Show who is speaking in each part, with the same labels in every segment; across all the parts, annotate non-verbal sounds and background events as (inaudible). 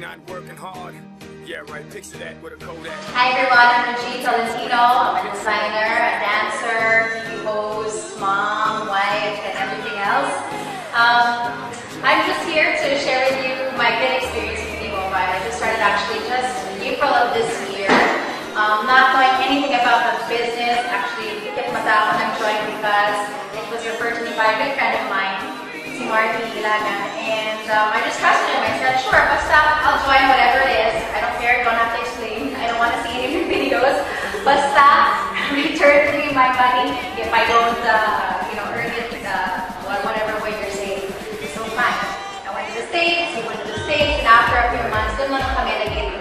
Speaker 1: not working hard. Yeah, right, picture that with a Kodak.
Speaker 2: Hi everyone, I'm Regine Tolentino. I'm a designer, a dancer, a host, mom, wife, and everything else. Um, I'm just here to share with you my good experience with T-Mobile. I just started actually just in April of this year. Um, not knowing anything about the business, actually, mata ako because it was referred to me by a good friend of mine, si Marty Ilagan. And um, I just trusted him. I said, sure, basta I'll join whatever it is. I don't care, don't have to explain. I don't want to see any of (laughs) your videos. Basta (laughs) return me my money if I don't, uh, you know, earn it uh, whatever way you're saying. So fine. I went to the States, he went to the States, and after a few months, dun lang kami naging,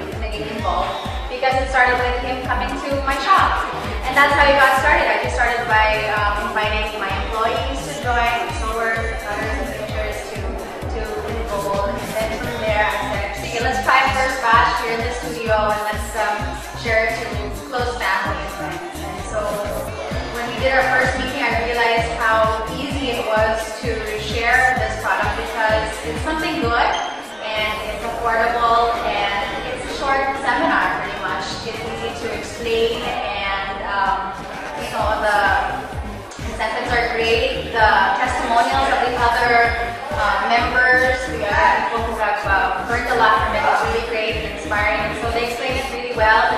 Speaker 2: involved because it started with him coming to my shop. And that's how it got started. I just started by um, inviting my employees to join, did our first meeting, I realized how easy it was to share this product because it's something good and it's affordable and it's a short seminar pretty much. It's easy to explain and um, you know the incentives are great. The testimonials of the other uh, members, the other people who have uh, learned a lot from it. it is really great and inspiring. And so they explain it really well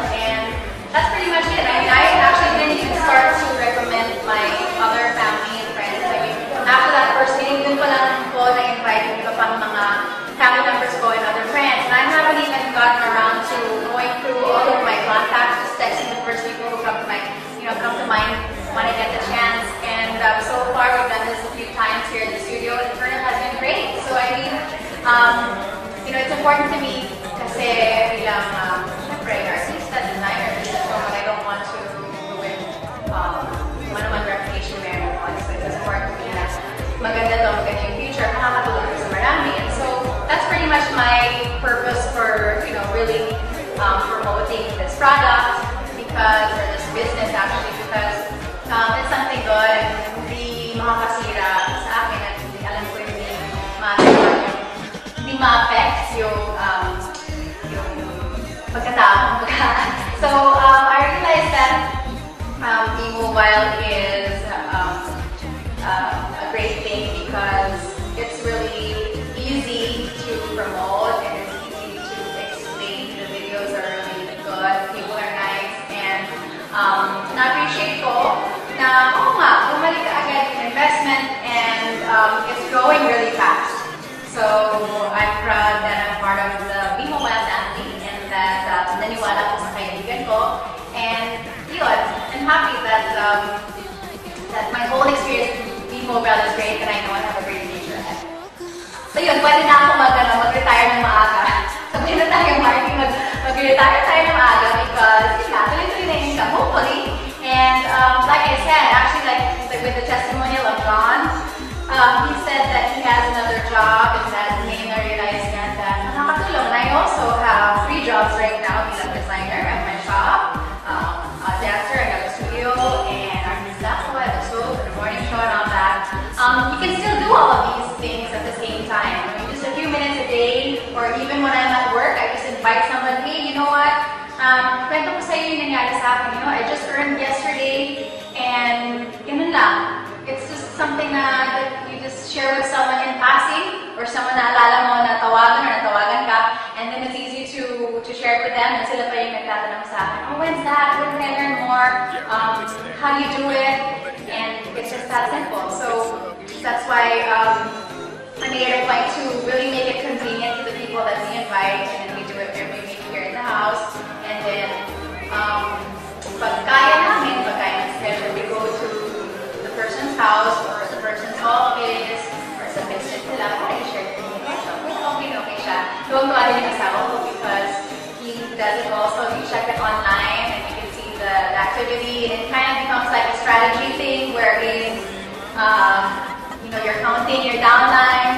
Speaker 2: much my purpose for, you know, really um, promoting this product because, or this business actually, because um, it's something good hindi makakasira sa akin at hindi alam ko hindi yung, hindi ma-affect yung, um, yung pagkatao. (laughs) so um, I realized that um, e-mobile na-appreciate ko na, oo nga, bumalik ka agad yung investment and um, it's growing really fast. So I'm proud that I'm part of the B-Mobile family and that uh, naniwala ko sa kaibigan ko. And yun, I'm happy that um, that my whole experience with B-Mobile is great and I know I have a great future ahead. So yun, pwede na ako mag, ano, mag-retire ng maaga. (laughs) Sabihin na tayo, Marky, mag, mag-retire tayo Um, kwento ko sa'yo yung nangyari sa akin. You know, I just earned yesterday, and ganun lang. It's just something na that you just share with someone in passing, or someone na alala mo na tawagan or natawagan ka, and then it's easy to to share it with them, and sila pa yung nagtatanong sa akin, oh, when's that? When can I learn more? Um, how do you do it? And it's just that simple. So that's why um, I made it a point to really make it convenient to the people that we invite, house or the person's office or sa business nila para i-share yung ito. Kung okay na okay siya. Ko rin yung asawa ko because he does it also. You check it online and you can see the, the activity and it kind of becomes like a strategy thing where it's, um, you know, you're counting your downlines